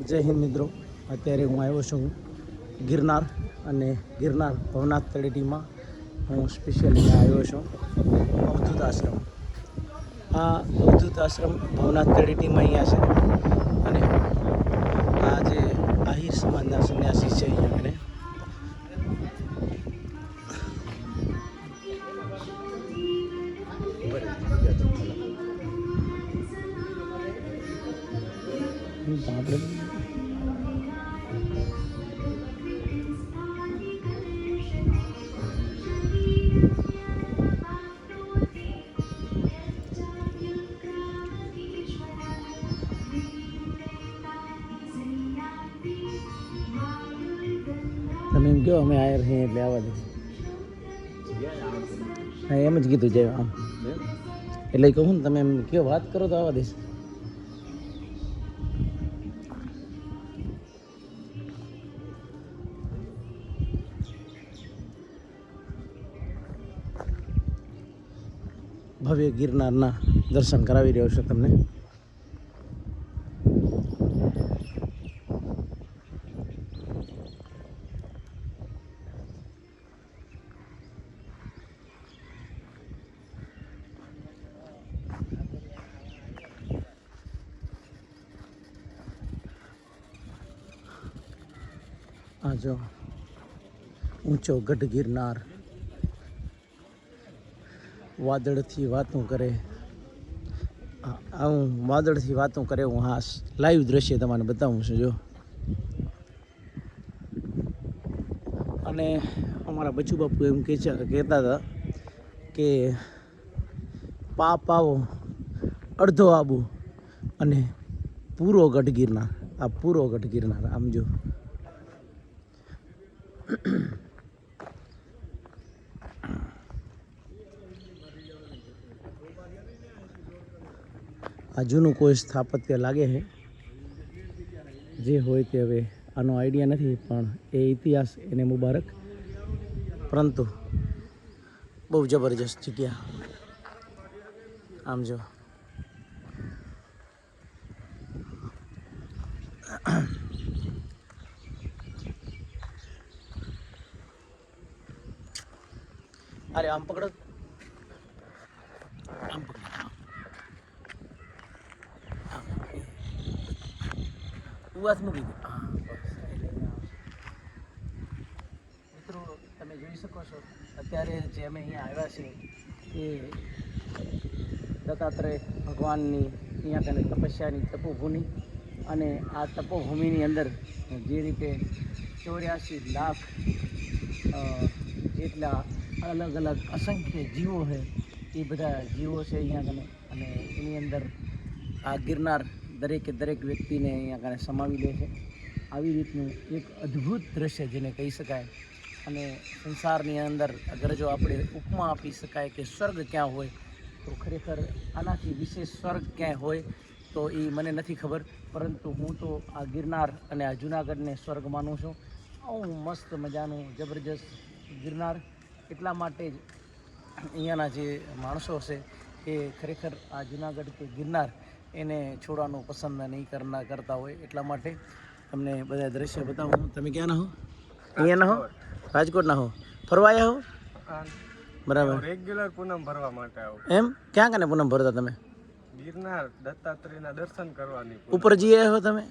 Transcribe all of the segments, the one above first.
જય હિન્દ મિત્રો. અત્યારે હું આવ્યો છું ગિરનાર અને ગિરનાર ભવનાથ તળેટીમાં. હું સ્પેશિયલી આવ્યો છું. અવધૂત આશ્રમ. આ અવધૂત આશ્રમ ભવનાથ તળેટીમાં અહીંયા છે. અને આ જે આહિર સમાજના સંન્યાસી છે અહીંયા. એમ કહો અમે આયર છીએ એટલે આવવા દે હા, એમ જ કીધું જાય આમ. એટલે કહું ને, તમે એમ કયો, વાત કરો તો આવવા દઈશ. ભવ્ય ગિરનારના દર્શન કરાવી રહ્યો છું તમને. આ જો, ઊંચો ગઢ ગિરનાર. વાદળથી વાતો કરે. હું વાદળથી વાતો કરે, હું હા લાઈવ દ્રશ્ય તમને બતાવું છું, જો. અને અમારા બચુ બાપુ એમ કહે છે કહેતા હતા કે, પાપ આવો, અડધો આબુ અને પૂરો ગઢ ગિરનાર. આ પૂરો ગઢ ગિરનાર, આમ જો. આ જૂનું કોઈ સ્થાપત્ય લાગે છે? જે હોય તે હવે આનો આઈડિયા નથી, પણ એ ઇતિહાસ એને મુબારક. પરંતુ બહુ જબરજસ્ત જગ્યા. આમ જો. અરે આમ પકડો આમ પકડો ઉવાસ મૂકી દો મિત્રો તમે જોઈ શકો છો, અત્યારે જે અમે અહીંયા આવ્યા છીએ, એ દત્તાત્રેય ભગવાનની અહીંયા કને તપસ્યાની તપોભૂમિ અને આ તપોભૂમિની અંદર જે રીતે ચોર્યાસી લાખ જેટલા અલગ અલગ અસંખ્ય જીવો છે. એ બધા જીવો છે અહીંયા કને. અને એની અંદર આ ગિરનાર દરેકે દરેક વ્યક્તિને અહીંયા કને સમાવી લે છે. આવી રીતનું એક અદ્ભુત દ્રશ્ય જેને કહી શકાય. અને સંસારની અંદર અગર જો આપણે ઉપમા આપી શકાય કે સ્વર્ગ ક્યાં હોય, તો ખરેખર આનાથી વિશેષ સ્વર્ગ ક્યાંય હોય, તો એ મને નથી ખબર. પરંતુ હું તો આ ગિરનાર અને આ જૂનાગઢને સ્વર્ગ માનું છું. આવું મસ્ત મજાનું જબરજસ્ત ગિરનાર એટલા માટે જ અહીંયાના જે માણસો છે એ ખરેખર આ જુનાગઢ કે ગિરનાર એને છોડવાનું પસંદ નહીં કરના કરતા હોય. એટલા માટે તમને બધા દ્રશ્ય બતાવું તમે ક્યાં ના હો? અહીંયા ના હો? રાજકોટ ના હો? ફરવા આવ્યા હો? બરાબર. રેગ્યુલર પૂનમ ભરવા માટે આવો. એમ? ક્યાં કને પૂનમ ભરતા તમે? ગિરનાર દત્તાત્રેયના દર્શન કરવાની ઉપર જઈએ હો તમે?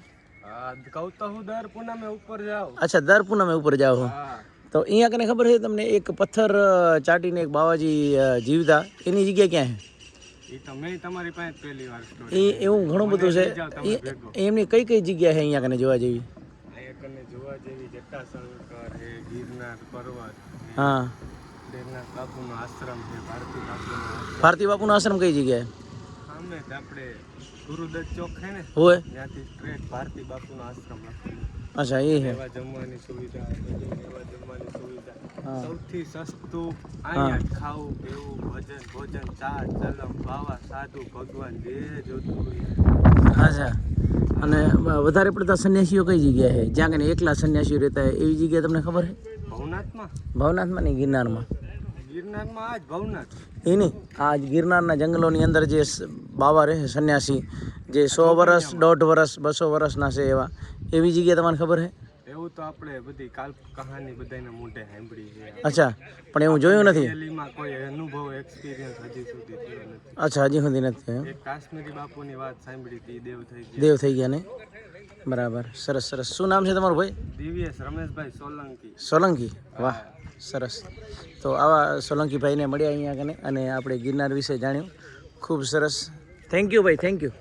હા કહું તો હું દર પૂનમે ઉપર જાઉં અચ્છા દર પૂનમે ઉપર જાઓ હા. તો અહીંયા કને ખબર છે તમને એક પથ્થર ચાટીને એક બાવાજી જીવતા. એની જગ્યા ક્યાં છે? એ એવું ઘણું બધું છે. એ- એમની કઈ કઈ જગ્યા છે અહીંયા કને જોવા જેવી? જોવા જેવી જટાશંકર ગિરનાર પર્વત હા. ભારતી બાપુનો આશ્રમ કઈ જગ્યાએ? સામે જ આપણે ગુરુદત્ત ચોક છે ને હોય? ત્યાંથી સ્ટ્રેટ ભારતી બાપુનો આશ્રમ અચ્છા એ છે. એવા જમવાની સુવિધા એવા જમવાની સુવિધા. સૌથી સસ્તું અહીંયા ખાવું પીવું ભજન ભોજન ચા ચલમ બાવા સાધુ ભગવાન જે જોતું હોય અચ્છા. અને વધારે પડતા સંન્યાસીઓ કઈ જગ્યાએ છે? જ્યાં કને એકલા સંન્યાસીઓ રહેતા હોય એવી જગ્યા તમને ખબર છે? ભવનાથમાં? ભવનાથમાં નહીં ગિરનારમાં? ગિરનારમાં આજ ભવનાથ. એની આ ગિરનારના જંગલોની અંદર જે બાવા રહે સંન્યાસી જે સો વર્ષ દોઢ વર્ષ બસો વર્ષના છે એવા એવી જગ્યા તમને ખબર છે એવું તો આપણે બધી કાલ્પ કહાની બધાને મોઢે સાંભળી છે. અચ્છા પણ એવું જોયું નથી? દિલ્હીમાં કોઈ અનુભવ એક્સપિરિયન્સ હજી સુધી થયો નથી. અચ્છા હજી સુધી નથી એક કાશ્મીરી બાપુની વાત સાંભળી હતી દેવ થઈ ગયા. દેવ થઈ ગયા ને? બરાબર સરસ સરસ. શું નામ છે તમારું ભાઈ? દિવ્યેશ રમેશભાઈ સોલંકી. સોલંકી? વાહ સરસ. તો આવા સોલંકી ભાઈને મળ્યા અહીંયા કને અને આપણે ગિરનાર વિશે જાણ્યું. ખૂબ સરસ. થેન્ક યુ ભાઈ થેન્ક યુ